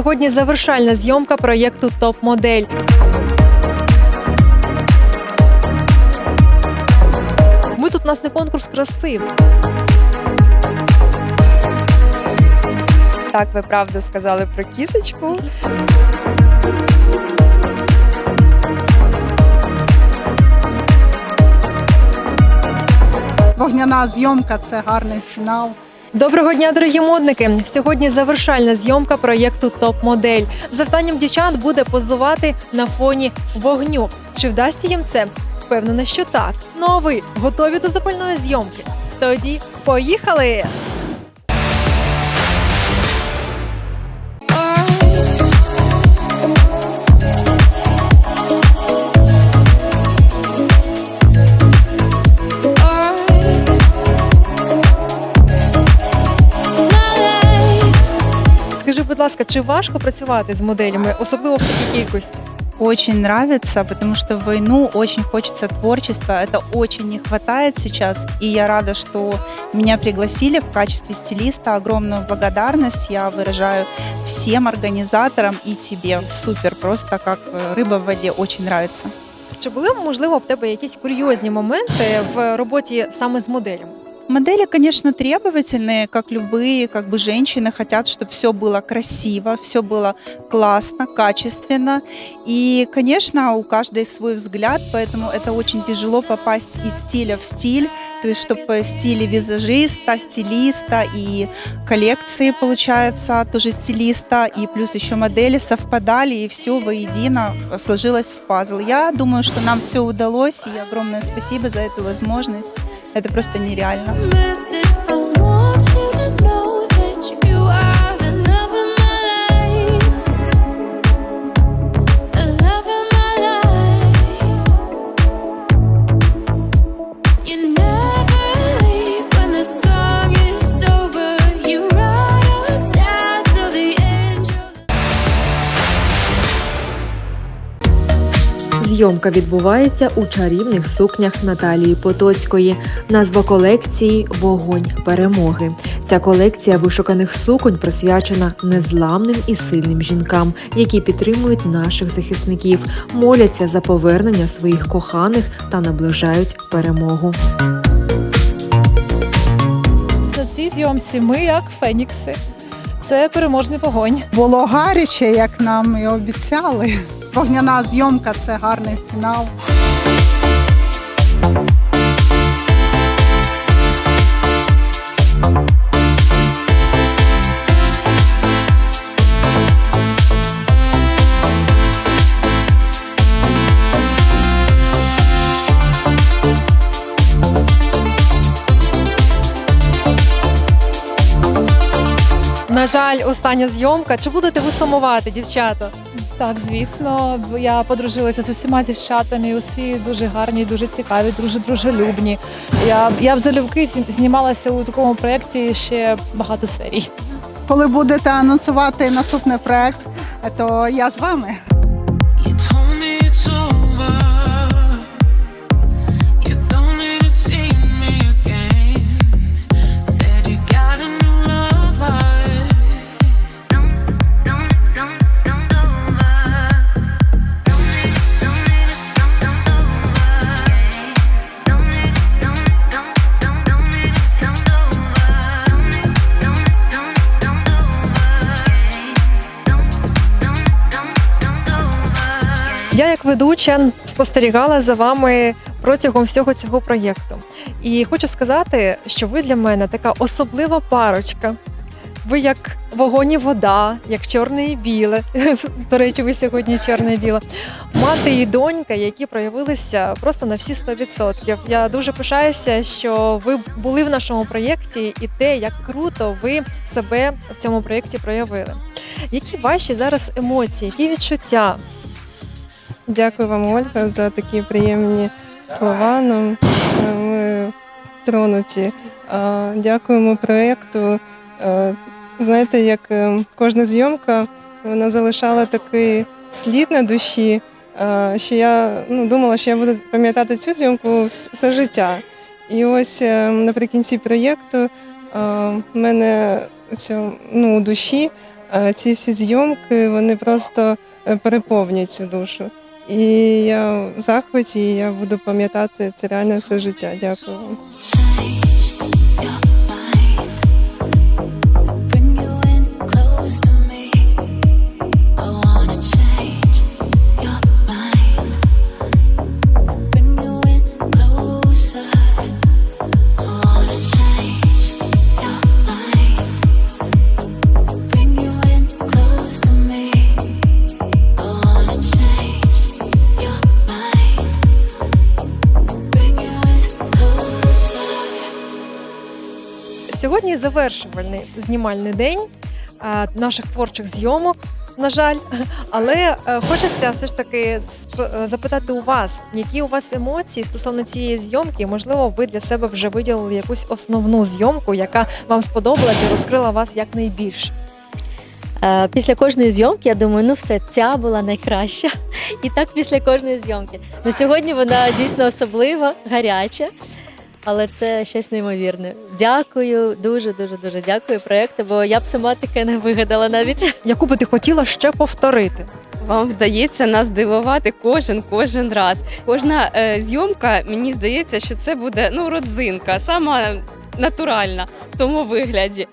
Сьогодні завершальна зйомка проєкту Топ Модель. Ми тут у нас не конкурс краси. Так, ви правду сказали про кішечку. Вогняна зйомка це гарний фінал. Доброго дня, дорогі модники! Сьогодні завершальна зйомка проєкту Топ Модель. Завданням дівчат буде позувати на фоні вогню. Чи вдасться їм це? Впевнена, що так. Ну а ви готові до запальної зйомки? Тоді поїхали! ласка, чи важко працювати з моделями, особливо в такій кількості? Очень нравится, потому что в войну очень хочется творчества. Это очень не хватает сейчас. И я рада, что меня пригласили в качестве стилиста. Огромную благодарность я выражаю всем организаторам и тебе. Супер, просто как э, рыба в воде. Очень нравится. Чи були можливо в тебе якісь курйозні моменти в роботі саме з моделями? Модели, конечно, требовательные, как любые, как бы женщины хотят, чтобы все было красиво, все было классно, качественно. И, конечно, у каждой свой взгляд, поэтому это очень тяжело попасть из стиля в стиль, то есть чтобы стили визажиста, стилиста и коллекции, получается, тоже стилиста, и плюс еще модели совпадали, и все воедино сложилось в пазл. Я думаю, что нам все удалось, и огромное спасибо за эту возможность. Это просто нереально. Зйомка відбувається у чарівних сукнях Наталії Потоцької. Назва колекції Вогонь перемоги. Ця колекція вишуканих суконь присвячена незламним і сильним жінкам, які підтримують наших захисників, моляться за повернення своїх коханих та наближають перемогу. На цій зйомці ми як фенікси. Це переможний вогонь. Було гаряче, як нам і обіцяли. Вогняна зйомка це гарний фінал. На жаль, остання зйомка. Чи будете ви сумувати, дівчата? Так, звісно, я подружилася з усіма дівчатами. Усі дуже гарні, дуже цікаві, дуже дружелюбні. Я, я в залюбки знімалася у такому проєкті ще багато серій. Коли будете анонсувати наступний проект, то я з вами. Ведуча, спостерігала за вами протягом всього цього проєкту. І хочу сказати, що ви для мене така особлива парочка. Ви як вогонь і вода, як чорне і біле. До речі, ви сьогодні чорне і біле. Мати і донька, які проявилися просто на всі 100%. Я дуже пишаюся, що ви були в нашому проєкті, і те, як круто ви себе в цьому проєкті проявили. Які ваші зараз емоції, які відчуття? Дякую вам, Ольга, за такі приємні слова. Нам е, ми тронуті. Дякуємо проєкту. Е, Знаєте, як е, кожна зйомка вона залишала такий слід на душі, що я ну, думала, що я буду пам'ятати цю зйомку все життя. І ось наприкінці проєкту в мене цю, ну, у душі Ці всі зйомки вони просто переповнюють цю душу. І я в захваті, і я буду пам'ятати це реально все життя. Дякую вам. Сьогодні завершувальний знімальний день наших творчих зйомок. На жаль, але е, хочеться все ж таки сп- е, запитати у вас, які у вас емоції стосовно цієї зйомки? Можливо, ви для себе вже виділили якусь основну зйомку, яка вам сподобалася і розкрила вас якнайбільше. Е, Після кожної зйомки я думаю, ну все, ця була найкраща. І так після кожної зйомки. Ну сьогодні вона дійсно особлива, гаряча, але це щось неймовірне. Дякую, дуже, дуже, дуже дякую проєкту, бо я б сама таке не вигадала навіть. Яку би ти хотіла ще повторити? Вам вдається нас дивувати кожен кожен раз. Кожна е, зйомка, мені здається, що це буде ну родзинка, сама натуральна в тому вигляді.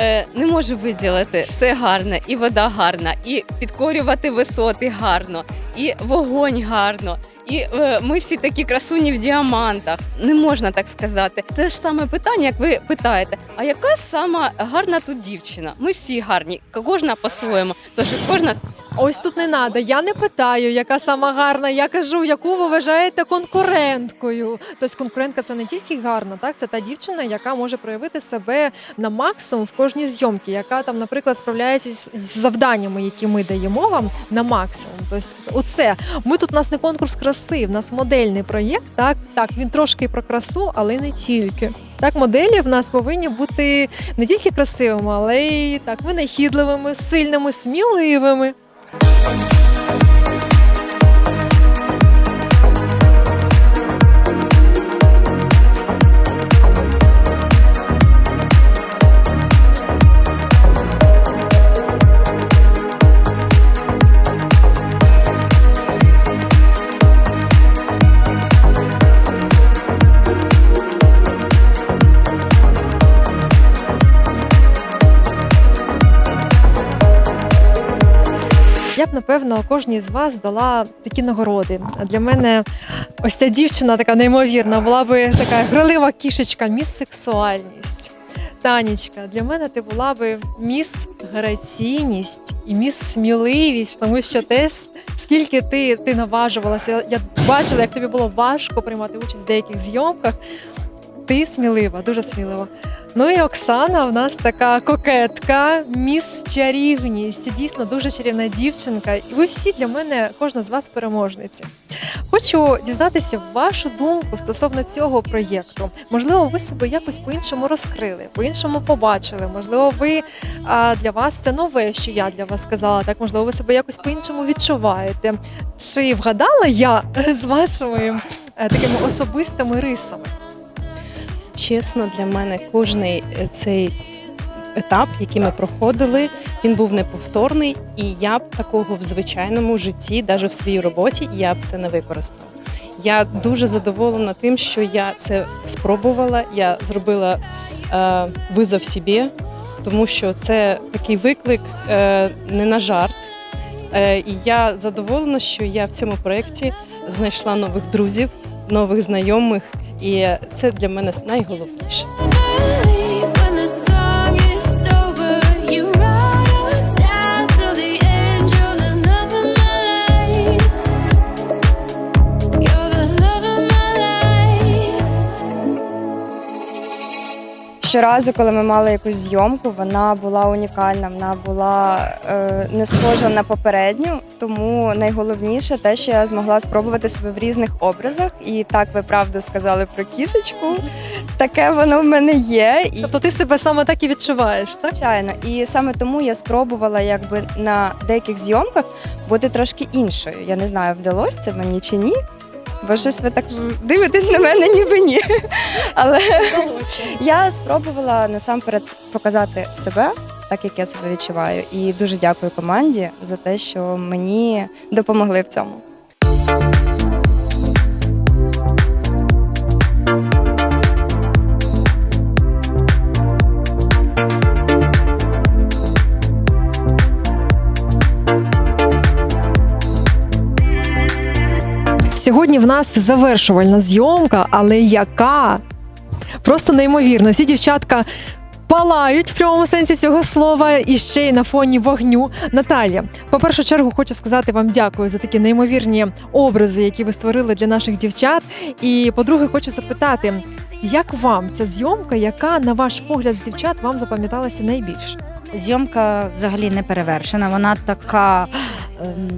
Е, не можу виділити все гарне, і вода гарна, і підкорювати висоти гарно, і вогонь гарно. І е, ми всі такі красуні в діамантах. Не можна так сказати. Те ж саме питання, як ви питаєте: а яка сама гарна тут дівчина? Ми всі гарні, кожна по-своєму. Тож кожна Ось тут не треба. Я не питаю, яка сама гарна. Я кажу, яку ви вважаєте конкуренткою. Тобто конкурентка це не тільки гарна, так це та дівчина, яка може проявити себе на максимум в кожній зйомці, яка там, наприклад, справляється з завданнями, які ми даємо вам на максимум. Тобто, оце ми тут у нас не конкурс краси, в нас модельний проєкт. Так, так, він трошки про красу, але не тільки. Так, моделі в нас повинні бути не тільки красивими, але й так винахідливими, сильними, сміливими. Я напевно кожній з вас дала такі нагороди. Для мене ось ця дівчина така неймовірна, була би така гралива кішечка, міс сексуальність. Танічка, для мене ти була би міс граційність і міс сміливість, тому що те, скільки ти, ти наважувалася. Я бачила, як тобі було важко приймати участь в деяких зйомках. Ти смілива, дуже смілива. Ну і Оксана в нас така кокетка, міс чарівність. Дійсно дуже чарівна дівчинка. І ви всі для мене, кожна з вас переможниці. Хочу дізнатися вашу думку стосовно цього проєкту. Можливо, ви себе якось по-іншому розкрили, по-іншому побачили. Можливо, ви для вас це нове, що я для вас сказала. Так, можливо, ви себе якось по-іншому відчуваєте. Чи вгадала я з вашими е, такими особистими рисами? Чесно, для мене кожний е, цей етап, який ми проходили, він був неповторний, і я б такого в звичайному житті, навіть в своїй роботі, я б це не використала. Я дуже задоволена тим, що я це спробувала. Я зробила е, визов собі, тому що це такий виклик е, не на жарт. Е, і я задоволена, що я в цьому проєкті знайшла нових друзів, нових знайомих, і це для мене найголовніше. Щоразу, коли ми мали якусь зйомку, вона була унікальна, вона була е, не схожа на попередню. Тому найголовніше те, що я змогла спробувати себе в різних образах. І так ви правду сказали про кішечку. Таке воно в мене є. І Тобто ти себе саме так і відчуваєш, так? звичайно, і саме тому я спробувала якби на деяких зйомках бути трошки іншою. Я не знаю, вдалося це мені чи ні. Бо щось ви так дивитесь на мене, ніби ні. Але я спробувала насамперед показати себе так як я себе відчуваю. І дуже дякую команді за те, що мені допомогли в цьому. Сьогодні в нас завершувальна зйомка, але яка? Просто неймовірно. Всі дівчатка палають в прямому сенсі цього слова і ще й на фоні вогню. Наталія, по першу чергу, хочу сказати вам дякую за такі неймовірні образи, які ви створили для наших дівчат. І по-друге, хочу запитати, як вам ця зйомка, яка, на ваш погляд, з дівчат вам запам'яталася найбільше? Зйомка взагалі не перевершена. Вона така ем,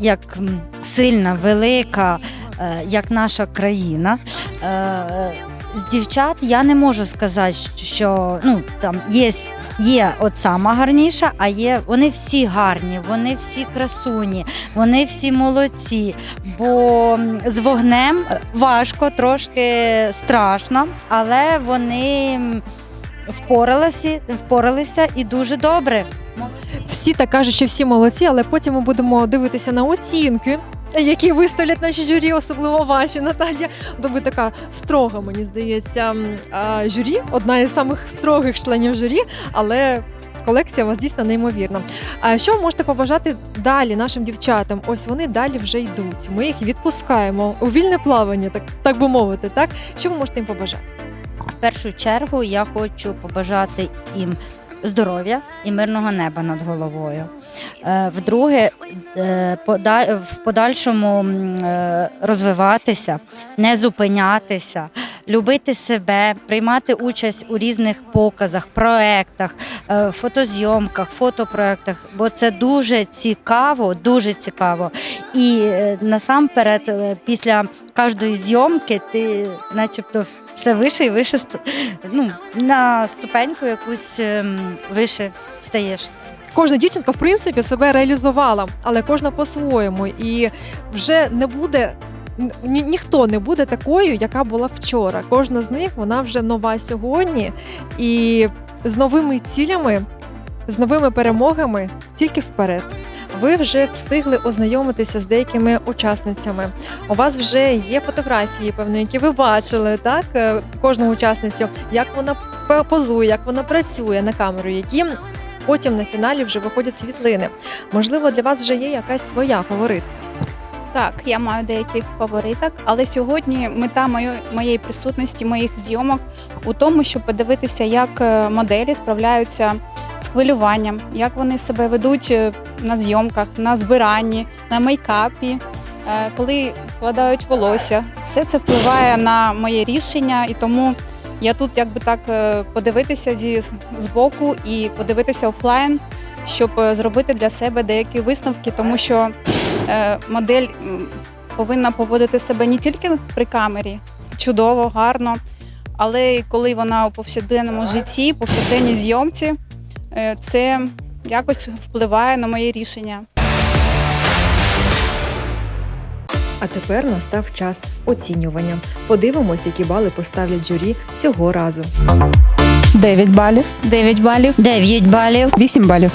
як сильна, велика, е, як наша країна. Е, дівчат я не можу сказати, що ну там є. Є от сама гарніша, а є вони всі гарні, вони всі красуні, вони всі молодці. Бо з вогнем важко, трошки страшно, але вони впоралися, впоралися і дуже добре. Всі так кажуть, що всі молодці, але потім ми будемо дивитися на оцінки. Які виставлять наші журі, особливо ваші Наталія. То ви така строга, мені здається, журі, одна із самих строгих членів журі, але колекція у вас дійсно неймовірна. А що ви можете побажати далі нашим дівчатам? Ось вони далі вже йдуть. Ми їх відпускаємо у вільне плавання, так, так би мовити. Так що ви можете їм побажати? В першу чергу я хочу побажати їм здоров'я і мирного неба над головою. Е, Вдруге, е, в подальшому е, розвиватися, не зупинятися, любити себе, приймати участь у різних показах, проектах, фотозйомках, фотопроектах, бо це дуже цікаво, дуже цікаво. І насамперед, після кожної зйомки ти, начебто, все вище і вище ну, на ступеньку якусь ем, вище стаєш. Кожна дівчинка, в принципі, себе реалізувала, але кожна по-своєму. І вже не буде. Ні, ніхто не буде такою, яка була вчора. Кожна з них вона вже нова сьогодні, і з новими цілями, з новими перемогами тільки вперед. Ви вже встигли ознайомитися з деякими учасницями. У вас вже є фотографії, певно, які ви бачили, так е, кожну учасницю, як вона позує, як вона працює на камеру, які Потім на фіналі вже виходять світлини. Можливо, для вас вже є якась своя фаворитка. Так, я маю деяких фавориток, але сьогодні мета моєї, моєї присутності, моїх зйомок у тому, щоб подивитися, як е, моделі справляються з хвилюванням, як вони себе ведуть е, на зйомках, на збиранні, на мейкапі, е, коли вкладають волосся. Все це впливає на моє рішення, і тому я тут якби так е, подивитися зі збоку і подивитися офлайн, щоб зробити для себе деякі висновки, тому що модель повинна поводити себе не тільки при камері, чудово, гарно, але й коли вона у повсякденному житті, повсякденній зйомці, це якось впливає на моє рішення. А тепер настав час оцінювання. Подивимось, які бали поставлять журі цього разу. 9 балів, 9 балів, 9 балів, 8 балів.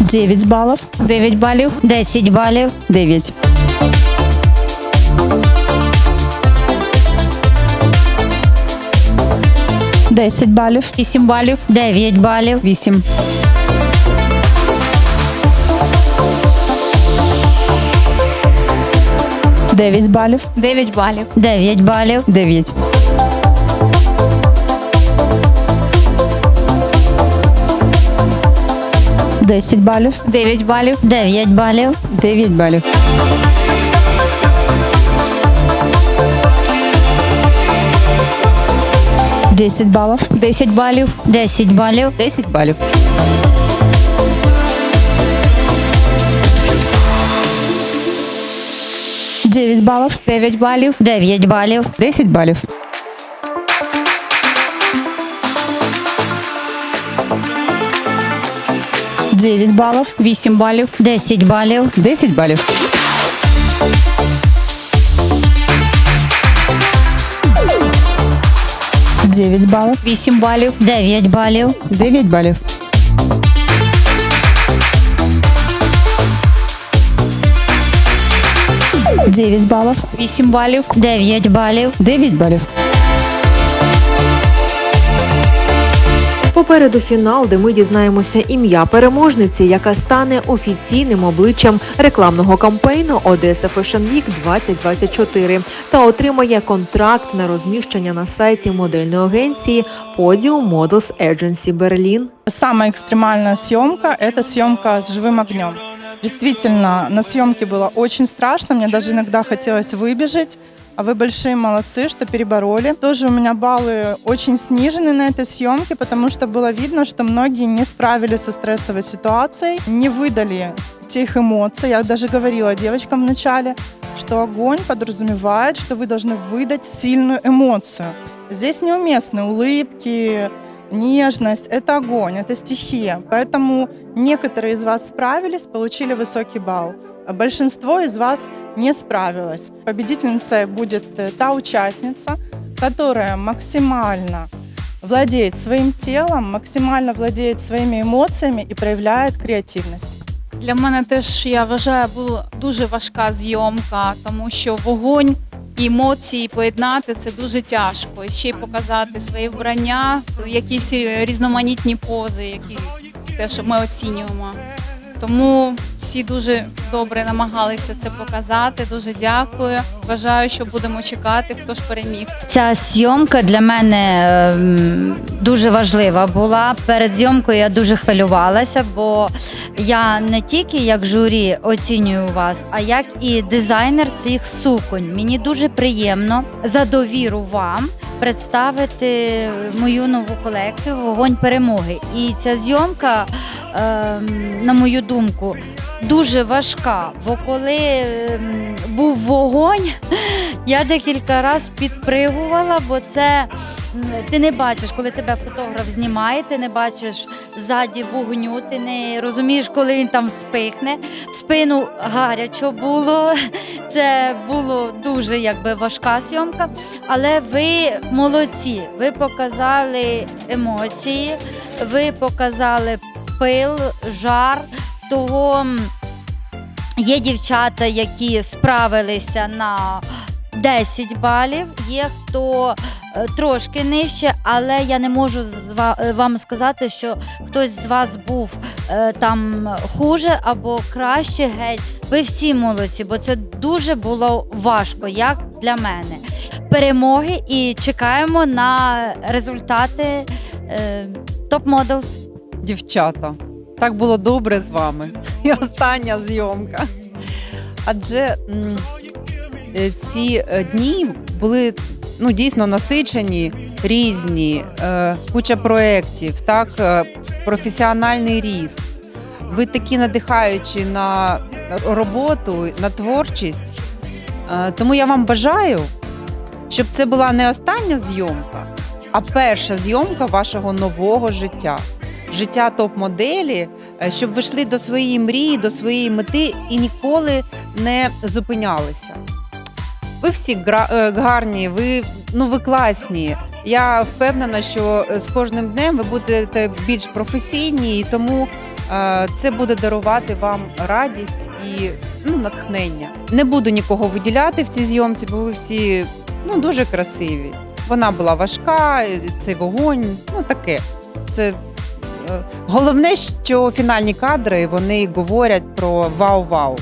Дев'ять балів, 9 балів, 10 балів, 9. Десять балів, 8 балів, 9 балів, 8. Дев'ять балів, 9 балів, 9 балів, 9. Десять балів, 9 балів, 9 балів, 9 балів. Десять балів, 10 балів, 10 балів, 10 балів. Дев'ять балів, 9 балів, 9 балів, 10 балів. Дев'ять балів, 8 балів, 10 балів, 10 балів. 9 балів. 8 балів. 9 балів. 9 балів. Дев'ять балів. 8 балів. 9 балів. 9 балів. Попереду фінал, де ми дізнаємося ім'я переможниці, яка стане офіційним обличчям рекламного кампейну Одеса Fashion Week 2024 та отримає контракт на розміщення на сайті модельної агенції Podium Models Agency Berlin. Самая экстремальная съемка – это съемка с живым огнем. Действительно, на съемке было очень страшно, мне даже иногда хотелось выбежать. А вы большие молодцы, что перебороли. Тоже у меня баллы очень снижены на этой съемке, потому что было видно, что многие не справились со стрессовой ситуацией, не выдали тех эмоций. Я даже говорила девочкам вначале, что огонь подразумевает, что вы должны выдать сильную эмоцию. Здесь неуместны улыбки, нежность. Это огонь, это стихия. Поэтому некоторые из вас справились, получили высокий балл. Большинство из вас не справилось. Победительницей будет э, та участница, которая максимально владеет своим телом, максимально владеет своими эмоциями и проявляет креативность. Для мене теж я вважаю, була дуже важка зйомка, тому що вогонь і емоції поєднати це дуже тяжко. І ще й показати своє вбрання, якісь різноманітні пози, які те, що ми оцінюємо. Тому всі дуже добре намагалися це показати. Дуже дякую. Вважаю, що будемо чекати, хто ж переміг. Ця зйомка для мене ем, дуже важлива була. Перед зйомкою я дуже хвилювалася, бо я не тільки як журі оцінюю вас, а як і дизайнер цих суконь. Мені дуже приємно за довіру вам. Представити мою нову колекцію Вогонь перемоги. І ця зйомка, ем, на мою думку, дуже важка. Бо коли ем, був вогонь, я декілька разів підпригувала, бо це ти не бачиш, коли тебе фотограф знімає, ти не бачиш ззаді вогню, ти не розумієш, коли він там спихне. В спину гарячо було. Це було дуже якби важка зйомка. Але ви молодці, ви показали емоції, ви показали пил, жар того. Є дівчата, які справилися на 10 балів, є хто е, трошки нижче, але я не можу е, вам сказати, що хтось з вас був е, там хуже або краще геть. Ви всі молодці, бо це дуже було важко, як для мене. Перемоги і чекаємо на результати Models. дівчата. Так було добре з вами. І остання зйомка. Адже е, ці е, дні були ну, дійсно насичені, різні, е, куча проєктів, так, професіональний ріст. Ви такі надихаючі на роботу, на творчість. Тому я вам бажаю, щоб це була не остання зйомка, а перша зйомка вашого нового життя життя топ-моделі, е, щоб ви йшли до своєї мрії, до своєї мети і ніколи не зупинялися. Ви всі е, гарні, ви, ну, ви класні. Я впевнена, що е, з кожним днем ви будете більш професійні, і тому це буде дарувати вам радість і ну, натхнення. Не буду нікого виділяти в цій зйомці, бо ви всі ну, дуже красиві. Вона була важка, цей вогонь, ну таке. Це головне, що фінальні кадри вони говорять про вау-вау.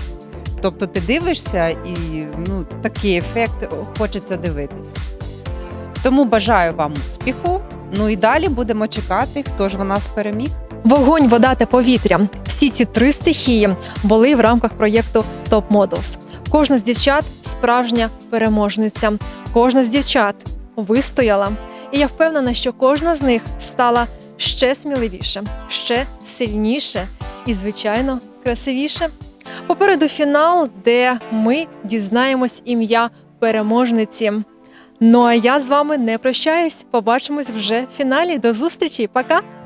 Тобто ти дивишся і ну, такий ефект хочеться дивитись. Тому бажаю вам успіху. Ну і далі будемо чекати, хто ж в нас переміг. Вогонь, вода та повітря. Всі ці три стихії були в рамках проєкту Top Models. Кожна з дівчат справжня переможниця. Кожна з дівчат вистояла. І я впевнена, що кожна з них стала ще сміливіше, ще сильніше і, звичайно, красивіше. Попереду фінал, де ми дізнаємось ім'я переможниці. Ну а я з вами не прощаюсь. Побачимось вже в фіналі. До зустрічі. Пока!